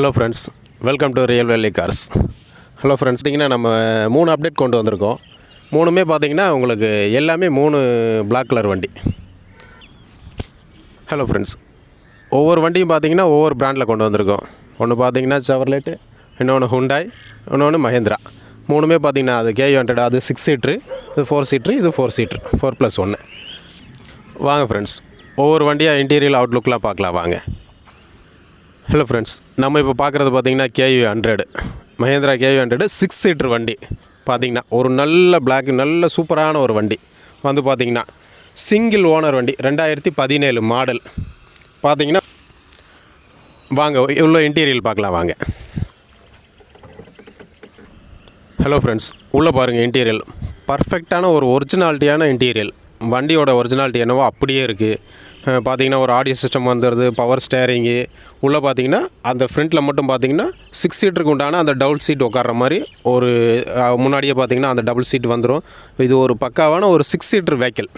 Hello friends welcome to Real Valley Cars hello friends பார்த்தீங்கன்னா நம்ம மூணு அப்டேட் கொண்டு வந்திருக்கோம். மூணுமே பார்த்தீங்கன்னா உங்களுக்கு எல்லாமே மூணு பிளாக் கலர் வண்டி. ஹலோ ஃப்ரெண்ட்ஸ் ஒவ்வொரு வண்டியும் பார்த்தீங்கன்னா ஒவ்வொரு ப்ராண்டில் கொண்டு வந்திருக்கோம். ஒன்று பார்த்தீங்கன்னா சவர்லேட்டு இன்னொன்று ஹுண்டாய் இன்னொன்று மஹேந்திரா மூணுமே பார்த்தீங்கன்னா அது கே ஹண்ட்ரட் அது சிக்ஸ் சீட்ரு இது ஃபோர் சீட்ரு இது ஃபோர் சீட்ரு ஃபோர் ப்ளஸ் ஒன்று வாங்க ஃப்ரெண்ட்ஸ் ஒவ்வொரு வண்டியாக இன்டீரியல் அவுட்லுக்கெலாம் பார்க்கலாம். வாங்க. ஹலோ ஃப்ரெண்ட்ஸ் நம்ம இப்போ பார்க்குறது பார்த்தீங்கன்னா KV hundred Mahindra KV hundred six seater வண்டி. பார்த்தீங்கன்னா ஒரு நல்ல பிளாக் நல்ல சூப்பரான ஒரு வண்டி. வந்து பார்த்தீங்கன்னா சிங்கிள் ஓனர் வண்டி ரெண்டாயிரத்தி பதினேழு மாடல் பார்த்தீங்கன்னா வாங்க இவ்வளோ இன்டீரியல் பார்க்கலாம் வாங்க. ஹலோ ஃப்ரெண்ட்ஸ் உள்ளே பாருங்கள் இன்டீரியல் பர்ஃபெக்டான ஒரு ஒரிஜினாலிட்டியான இன்டீரியல் வண்டியோட ஒரிஜினாலிட்டி என்னவோ அப்படியே இருக்குது பார்த்தீங்கன்னா ஒரு ஆடியோ சிஸ்டம் வந்துடுது பவர் ஸ்டேரிங்கு உள்ளே பார்த்தீங்கன்னா அந்த ஃப்ரண்ட்டில் மட்டும் பார்த்தீங்கன்னா சிக்ஸ் சீட்டருக்கு உண்டான அந்த டபுள் சீட் உட்கார்ற மாதிரி ஒரு முன்னாடியே பார்த்தீங்கன்னா அந்த டபுள் சீட் வந்துடும் இது ஒரு பக்காவான ஒரு சிக்ஸ் சீட்டர் வெஹிக்கிள்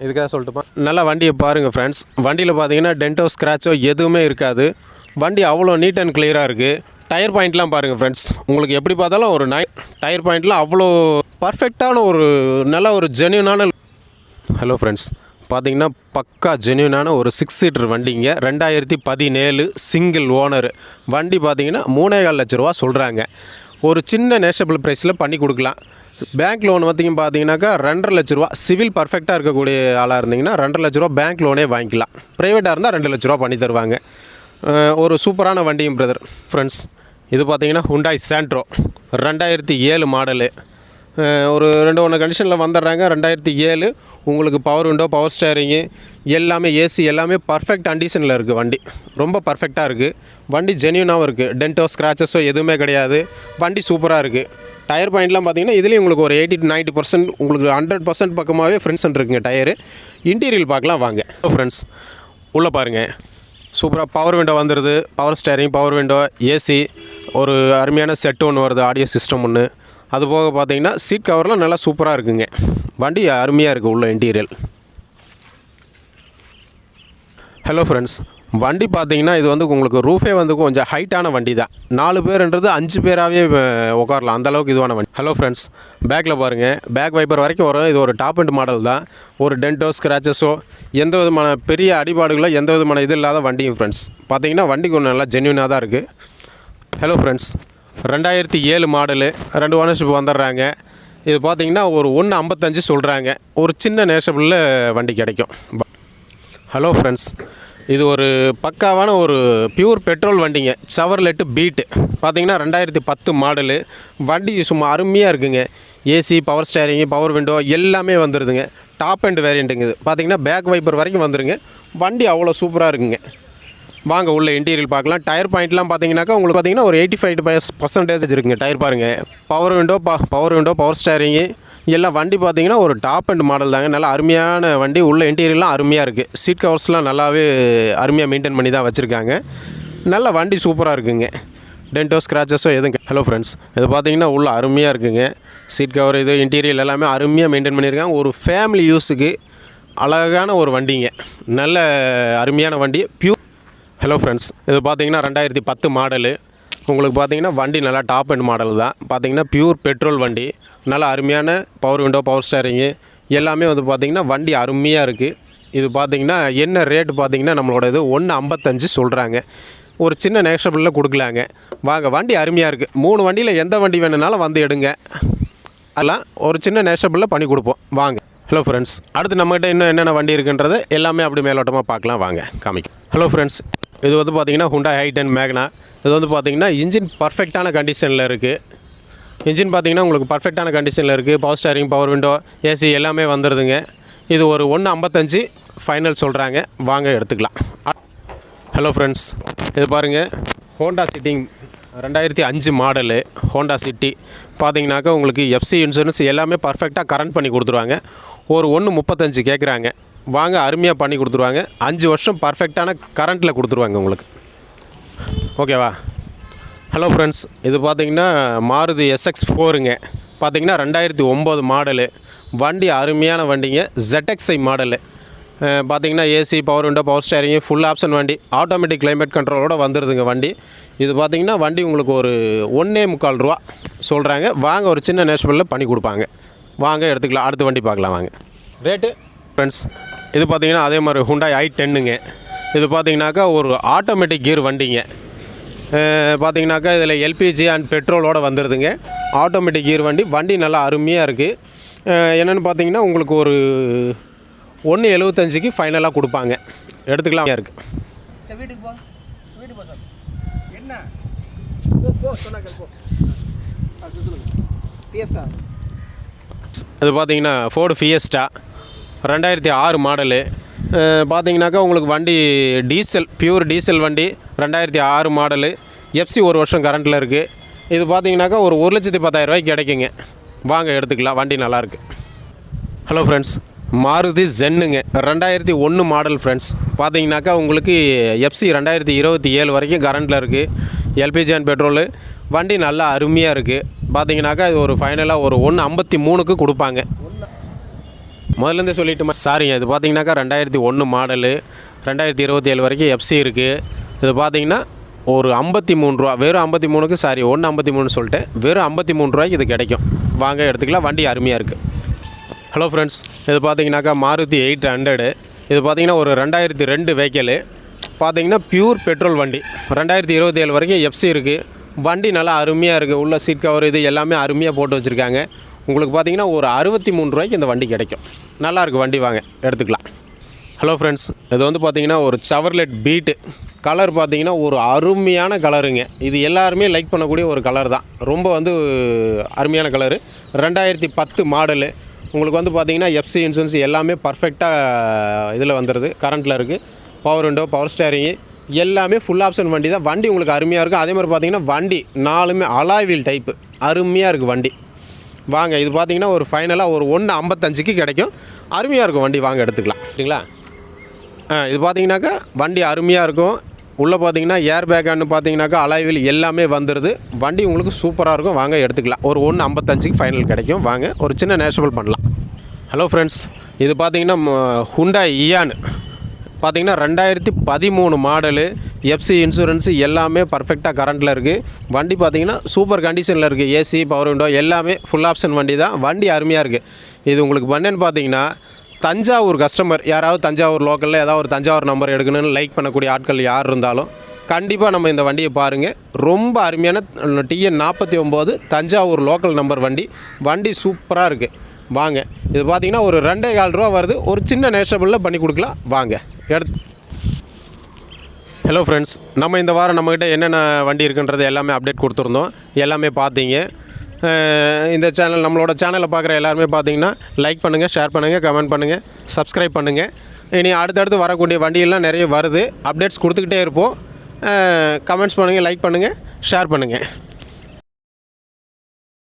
இதுக்காக சொல்லட்டுமா? நல்லா வண்டியை பாருங்கள் ஃப்ரெண்ட்ஸ் வண்டியில் பார்த்தீங்கன்னா டென்டோ ஸ்க்ராச்சோ எதுவுமே இருக்காது. வண்டி அவ்வளோ நீட் அண்ட் கிளியராக இருக்குது டயர் பாயிண்ட்லாம் பாருங்கள் ஃப்ரெண்ட்ஸ் உங்களுக்கு எப்படி பார்த்தாலும் ஒரு நை டயர் பாயிண்ட்லாம் அவ்வளோ பர்ஃபெக்டான ஒரு நல்ல ஒரு ஜென்யூனான ஹலோ ஃப்ரெண்ட்ஸ் பார்த்தீங்கன்னா பக்கா ஜென்யூனான ஒரு சிக்ஸ் சீட்டர் வண்டிங்க ரெண்டாயிரத்தி பதினேழு சிங்கிள் ஓனர் வண்டி பார்த்தீங்கன்னா மூணே கால் லட்ச ரூபா சொல்கிறாங்க ஒரு சின்ன நேஷபிள் ப்ரைஸில் பண்ணி கொடுக்கலாம். பேங்க் லோன் பார்த்திங்க பார்த்தீங்கன்னாக்கா ரெண்டரை லட்ச ரூபா. சிவில் பர்ஃபெக்டாக இருக்கக்கூடிய ஆளாக இருந்தீங்கன்னா ரெண்டரை லட்ச ரூபா பேங்க் லோனே வாங்கிக்கலாம். ப்ரைவேட்டாக இருந்தால் ரெண்டு லட்ச ரூபா பண்ணி தருவாங்க. ஒரு சூப்பரான வண்டியும் பிரதர் ஃப்ரெண்ட்ஸ் இது பார்த்தீங்கன்னா ஹுண்டாய் சாண்ட்ரோ ரெண்டாயிரத்தி ஏழு மாடலு ஒரு ரெண்டு ஒன்று கண்டிஷனில் வந்துடுறாங்க. ரெண்டாயிரத்தி ஏழு உங்களுக்கு பவர் விண்டோ பவர் ஸ்டேரிங்கு எல்லாமே ஏசி எல்லாமே பர்ஃபெக்ட் கண்டிஷனில் இருக்குது வண்டி. ரொம்ப பர்ஃபெக்டாக இருக்குது வண்டி ஜென்யூனாகவும் இருக்குது டென்ட்டோ ஸ்க்ராச்சஸோ எதுவுமே கிடையாது. வண்டி சூப்பராக இருக்குது டயர் பாயிண்ட்லாம் பார்த்தீங்கன்னா இதுலேயும் உங்களுக்கு ஒரு எயிட்டி டு நைன்ட்டி பர்சன்ட் உங்களுக்கு ஹண்ட்ரட் பர்சன்ட் பக்கமாகவே ஃப்ரெண்ட்ஸ் இருக்குங்க டயரு இன்டீரியல் பார்க்கலாம் வாங்க. ஃப்ரெண்ட்ஸ் உள்ளே பாருங்கள் சூப்பராக பவர் விண்டோ வந்துடுது power steering power window AC ஒரு அருமையான செட் ஒன்று வருது ஆடியோ சிஸ்டம் ஒன்று அது போக பார்த்தீங்கன்னா சீட் கவர்லாம் நல்லா சூப்பராக இருக்குங்க. வண்டி அருமையாக இருக்குது உள்ள இன்டீரியல் ஹலோ ஃப்ரெண்ட்ஸ் வண்டி பார்த்தீங்கன்னா இது வந்து உங்களுக்கு ரூஃபே வந்து கொஞ்சம் ஹைட்டான வண்டி தான். நாலு பேருன்றது அஞ்சு பேராகவே உட்காரலாம் அந்தளவுக்கு இதுவான வண்டி. ஹலோ ஃப்ரெண்ட்ஸ் பேக்கில் பாருங்கள் பேக் வைப்பர் வரைக்கும் வரும். இது ஒரு டாப் அண்ட் மாடல் தான். ஒரு டென்டோ ஸ்க்ராச்சஸோ எந்த விதமான பெரிய அடிபாடுகளோ எந்த விதமான இது இல்லாத வண்டியும் ஃப்ரெண்ட்ஸ் பார்த்தீங்கன்னா வண்டி கொஞ்சம் நல்லா ஜென்யூனாக தான் இருக்குது ஹலோ ஃப்ரெண்ட்ஸ் ரெண்டாயிரத்தி ஏழு மாடலு. ரெண்டு ஓனர்ஷிப் வந்துடுறாங்க. இது பார்த்தீங்கன்னா ஒரு ஒன்று ஐம்பத்தஞ்சு சொல்கிறாங்க ஒரு சின்ன நேஷபிளில் வண்டி கிடைக்கும். ஹலோ ஃப்ரெண்ட்ஸ் இது ஒரு பக்காவான ஒரு பியூர் பெட்ரோல் வண்டிங்க. சவர்லெட்டு பீட்டு பார்த்தீங்கன்னா ரெண்டாயிரத்தி பத்து மாடலு. வண்டி சும்மா அருமையாக இருக்குங்க. AC power steering power window எல்லாமே வந்துடுதுங்க டாப் அண்ட் வேரியண்ட்டுங்க இது. பார்த்தீங்கன்னா பேக் வைப்பர் வரைக்கும் வந்துடுங்க வண்டி அவ்வளோ சூப்பராக இருக்குங்க. வாங்க உள்ள இன்டீரியல் பார்க்கலாம். டயர் பாயிண்ட்லாம் பார்த்தீங்கன்னாக்கா உங்களுக்கு பார்த்தீங்கன்னா ஒரு எயிட்டி ஃபைவ் பர்சன்டேஜ் இருக்குங்க டயர் பாருங்கள் power window power window power steering எல்லாம் வண்டி பார்த்தீங்கன்னா ஒரு டாப் அண்ட் மாடல் தாங்க. நல்லா அருமையான வண்டி. உள்ள இன்டீரியர்லாம் அருமையாக இருக்குது சீட் கவர்ஸ்லாம் நல்லாவே அருமையாக மெயின்டைன் பண்ணி தான் வச்சுருக்காங்க. நல்ல வண்டி சூப்பராக இருக்குங்க. டென்டோ ஸ்க்ராச்சஸோ எதுங்க. ஹலோ ஃப்ரெண்ட்ஸ் இது பார்த்தீங்கன்னா உள்ள அருமையாக இருக்குங்க. சீட் கவர் இது இன்டீரியர் எல்லாமே அருமையாக மெயின்டைன் பண்ணியிருக்காங்க. ஒரு ஃபேமிலி யூஸுக்கு அழகான ஒரு வண்டிங்க. நல்ல அருமையான வண்டி. பியூர் ஹலோ ஃப்ரெண்ட்ஸ் இது பார்த்தீங்கன்னா ரெண்டாயிரத்தி பத்து மாடலு. உங்களுக்கு பார்த்தீங்கன்னா வண்டி நல்லா டாப் அண்ட் மாடல் தான். பார்த்தீங்கன்னா பியூர் பெட்ரோல் வண்டி. நல்லா அருமையான பவர் விண்டோ பவர் ஸ்டேரிங்கு எல்லாமே வந்து பார்த்தீங்கன்னா வண்டி அருமையாக இருக்குது இது பார்த்தீங்கன்னா என்ன ரேட்டு பார்த்தீங்கன்னா நம்மளோட இது ஒன்று ஐம்பத்தஞ்சு சொல்கிறாங்க ஒரு சின்ன நேஷபிளில் கொடுக்கலாங்க. வாங்க வண்டி அருமையாக இருக்குது மூணு வண்டியில் எந்த வண்டி வேணுனாலும் வந்து எடுங்க. அதெல்லாம் ஒரு சின்ன நேஷபிளில் பண்ணி கொடுப்போம். வாங்க. ஹலோ ஃப்ரெண்ட்ஸ் அடுத்து நம்மகிட்ட இன்னும் என்னென்ன வண்டி இருக்குன்றது எல்லாமே அப்படி மேலோட்டமாக பார்க்கலாம். வாங்க காமிக்கும் ஹலோ ஃப்ரெண்ட்ஸ் இது வந்து பார்த்தீங்கன்னா ஹுண்டா ஹைட் அண்ட் மேக்னா இது வந்து பார்த்தீங்கன்னா இன்ஜின் பர்ஃபெக்டான கண்டிஷனில் இருக்குது இன்ஜின் பார்த்தீங்கன்னா உங்களுக்கு பர்ஃபெக்டான கண்டிஷனில் இருக்குது power steering power window AC எல்லாமே வந்துடுதுங்க இது ஒரு ஒன்று ஐம்பத்தஞ்சு ஃபைனல் சொல்கிறாங்க வாங்க எடுத்துக்கலாம். ஹலோ ஃப்ரெண்ட்ஸ் இது பாருங்கள் ஹோண்டா சிட்டிங் ரெண்டாயிரத்தி அஞ்சு மாடலு ஹோண்டா சிட்டி பார்த்தீங்கன்னாக்கா உங்களுக்கு எஃப்சி இன்சூரன்ஸ் எல்லாமே பர்ஃபெக்டாக கரண்ட் பண்ணி கொடுத்துருவாங்க. ஒரு ஒன்று முப்பத்தஞ்சு கேட்குறாங்க வாங்க அருமையாக பண்ணி கொடுத்துருவாங்க. அஞ்சு வருஷம் பர்ஃபெக்டான கரண்ட்டில் கொடுத்துருவாங்க உங்களுக்கு. ஓகேவா ஹலோ ஃப்ரெண்ட்ஸ் இது பார்த்தீங்கன்னா மாருதி எஸ்எக்ஸ் ஃபோருங்க பார்த்தீங்கன்னா ரெண்டாயிரத்தி ஒம்பது மாடலு வண்டி அருமையான வண்டிங்க ஜெட்எக்ஸ்ஐ மாடலு பார்த்திங்கன்னா பார்த்தீங்கன்னா AC power window power steering full option வண்டி. ஆட்டோமேட்டிக் கிளைமேட் கண்ட்ரோலோட வந்துடுதுங்க வண்டி. இது பார்த்தீங்கன்னா வண்டி உங்களுக்கு ஒரு ஒன்றே முக்கால் ரூபா சொல்கிறாங்க வாங்க ஒரு சின்ன நேஷ்னலில் பண்ணி கொடுப்பாங்க. வாங்க எடுத்துக்கலாம். அடுத்த வண்டி பார்க்கலாம் வாங்க. ரேட்டு ஃப்ரெண்ட்ஸ் இது பார்த்தீங்கன்னா அதே மாதிரி ஹுண்டாய் ஐ டென்னுங்க இது பார்த்தீங்கன்னாக்கா ஒரு ஆட்டோமேட்டிக் கீர் வண்டிங்க. அஹ் பார்த்தீங்கன்னாக்கா இதில் எல்பிஜி அண்ட் பெட்ரோலோட வந்துடுதுங்க ஆட்டோமேட்டிக் கீர் வண்டி. வண்டி நல்லா அருமையாக இருக்குது என்னென்னு பார்த்தீங்கன்னா உங்களுக்கு ஒரு ஒன்று எழுபத்தஞ்சிக்கு ஃபைனலாக கொடுப்பாங்க. எடுத்துக்கலாம். இருக்குது சரி வீட்டுக்கு போ. வீட்டுக்கு போ சார். என்ன? போ போ சொன்னாங்க போ. அது பார்த்தீங்கன்னா ஃபோர்டு ஃபியஸ்டா ரெண்டாயிரத்தி ஆறு மாடலு பார்த்தீங்கன்னாக்கா உங்களுக்கு வண்டி டீசல் பியூர் டீசல் வண்டி ரெண்டாயிரத்தி ஆறு மாடலு எஃப்சி ஒரு வருஷம் கரண்ட்டில் இருக்குது இது பார்த்தீங்கன்னாக்கா ஒரு ஒரு லட்சத்தி பத்தாயிரம் ரூபாய்க்கு கிடைக்குங்க. வாங்க எடுத்துக்கலாம். வண்டி நல்லாயிருக்கு ஹலோ ஃப்ரெண்ட்ஸ் மாருதி ஜென்னுங்க ரெண்டாயிரத்தி ஒன்று மாடல் ஃப்ரெண்ட்ஸ் பார்த்தீங்கன்னாக்கா உங்களுக்கு எஃப்சி ரெண்டாயிரத்தி இருபத்தி ஏழு வரைக்கும் கரண்ட்டில் இருக்குது எல்பிஜி அண்ட் பெட்ரோலு வண்டி நல்லா அருமையாக இருக்குது பார்த்தீங்கன்னாக்கா இது ஒரு ஃபைனலாக ஒரு ஒன்று ஐம்பத்தி மூணுக்கு கொடுப்பாங்க. முதல்லேருந்தே சொல்லிட்டுமா சாரிங்க இது பார்த்தீங்கன்னாக்கா ரெண்டாயிரத்தி ஒன்று மாடலு ரெண்டாயிரத்தி இருபத்தி ஏழு வரைக்கும் எஃப்சி இருக்குது இது பார்த்தீங்கன்னா ஒரு ஐம்பத்தி மூணு ரூபா வெறும் ஐம்பத்தி மூணுக்கு சாரி ஒன்று ஐம்பத்தி மூணு சொல்லிட்டு வெறும் ஐம்பத்தி மூணு ரூபாய்க்கு இது கிடைக்கும். வாங்க எடுத்துக்கலாம். வண்டி அருமையாக இருக்குது ஹலோ ஃப்ரெண்ட்ஸ் இது பார்த்தீங்கன்னாக்கா மாருதி எயிட் ஹண்ட்ரடு. இது பார்த்தீங்கன்னா ஒரு ரெண்டாயிரத்தி ரெண்டு வெஹிக்கலு பார்த்தீங்கன்னா பியூர் பெட்ரோல் வண்டி. ரெண்டாயிரத்தி இருபத்தி ஏழு வரைக்கும் எஃப்சி இருக்குது வண்டி நல்லா அருமையாக இருக்குது உள்ள சீட் கவர் இது எல்லாமே அருமையாக போட்டு வச்சுருக்காங்க. உங்களுக்கு பார்த்தீங்கன்னா ஒரு அறுபத்தி மூணு ரூபாய்க்கு இந்த வண்டி கிடைக்கும். நல்லாயிருக்கு வண்டி வாங்க. எடுத்துக்கலாம். ஹலோ ஃப்ரெண்ட்ஸ் இது வந்து பார்த்தீங்கன்னா ஒரு சவர்லெட் பீட்டு கலர் பார்த்திங்கன்னா ஒரு அருமையான கலருங்க இது எல்லாருமே லைக் பண்ணக்கூடிய ஒரு கலர் தான். ரொம்ப வந்து அருமையான கலரு ரெண்டாயிரத்தி பத்து மாடலு உங்களுக்கு வந்து பார்த்தீங்கன்னா எஃப்சி இன்சூரன்ஸ் எல்லாமே பர்ஃபெக்டாக இதில் வந்துடுது கரண்ட்டில் இருக்குது பவர் விண்டோ பவர் ஸ்டேரிங்கு எல்லாமே ஃபுல் ஆப்ஷன் வண்டி தான். வண்டி உங்களுக்கு அருமையாக இருக்கும். அதே மாதிரி பார்த்தீங்கன்னா வண்டி நாலுமே அலாய்வில் டைப்பு அருமையாக இருக்குது வண்டி. வாங்க இது பார்த்தீங்கன்னா ஒரு ஃபைனலாக ஒரு ஒன்று ஐம்பத்தஞ்சுக்கு கிடைக்கும். அருமையாக இருக்கும் வண்டி வாங்க எடுத்துக்கலாம். சரிங்களா? இது பார்த்தீங்கன்னாக்கா வண்டி அருமையாக இருக்கும். உள்ளே பார்த்தீங்கன்னா ஏர் பேக்கான்னு பார்த்தீங்கன்னாக்கா அலைவில் எல்லாமே வந்துடுது வண்டி உங்களுக்கு சூப்பராக இருக்கும். வாங்க எடுத்துக்கலாம். ஒரு ஒன்று ஐம்பத்தஞ்சுக்கு ஃபைனல் கிடைக்கும். வாங்க ஒரு சின்ன நேஷபிள் பண்ணலாம். ஹலோ ஃப்ரெண்ட்ஸ் இது பார்த்தீங்கன்னா ஹுண்டா இயான் பார்த்தீங்கன்னா ரெண்டாயிரத்தி பதிமூணு மாடலு எஃப்சி இன்சூரன்ஸு எல்லாமே பர்ஃபெக்டாக கரண்ட்டில் இருக்குது வண்டி பார்த்தீங்கன்னா சூப்பர் கண்டிஷனில் இருக்குது ஏசி பவர் விண்டோ எல்லாமே ஃபுல் ஆப்ஷன் வண்டி தான். வண்டி அருமையாக இருக்குது இது உங்களுக்கு பண்ணேன்னு பார்த்தீங்கன்னா தஞ்சாவூர் கஸ்டமர் யாராவது தஞ்சாவூர் லோக்கலில் ஏதாவது ஒரு தஞ்சாவூர் நம்பர் எடுக்கணும்னு லைக் பண்ணக்கூடிய ஆட்கள் யார் இருந்தாலும் கண்டிப்பாக நம்ம இந்த வண்டியை பாருங்கள் ரொம்ப அருமையான டிஎன் நாற்பத்தி ஒம்பது தஞ்சாவூர் லோக்கல் நம்பர் வண்டி. வண்டி சூப்பராக இருக்குது வாங்க. இது பார்த்தீங்கன்னா ஒரு ரெண்டே கால் ரூபா வருது. ஒரு சின்ன நேஷபிளில் பண்ணி கொடுக்கலாம். வாங்க. எடுத்து ஹலோ ஃப்ரெண்ட்ஸ் நம்ம இந்த வாரம் நம்மக்கிட்ட என்னென்ன வண்டி இருக்குன்றது எல்லாமே அப்டேட் கொடுத்துருந்தோம். எல்லாமே பார்த்தீங்க. இந்த சேனல் நம்மளோட சேனலை பார்க்குற எல்லாருமே பார்த்தீங்கன்னா லைக் பண்ணுங்கள் ஷேர் பண்ணுங்கள் கமெண்ட் பண்ணுங்கள் சப்ஸ்கிரைப் பண்ணுங்கள் இனி அடுத்தடுத்து வரக்கூடிய வண்டியெல்லாம் நிறைய வருது. அப்டேட்ஸ் கொடுத்துக்கிட்டே இருப்போம். கமெண்ட்ஸ் பண்ணுங்கள் லைக் பண்ணுங்கள் ஷேர் பண்ணுங்கள்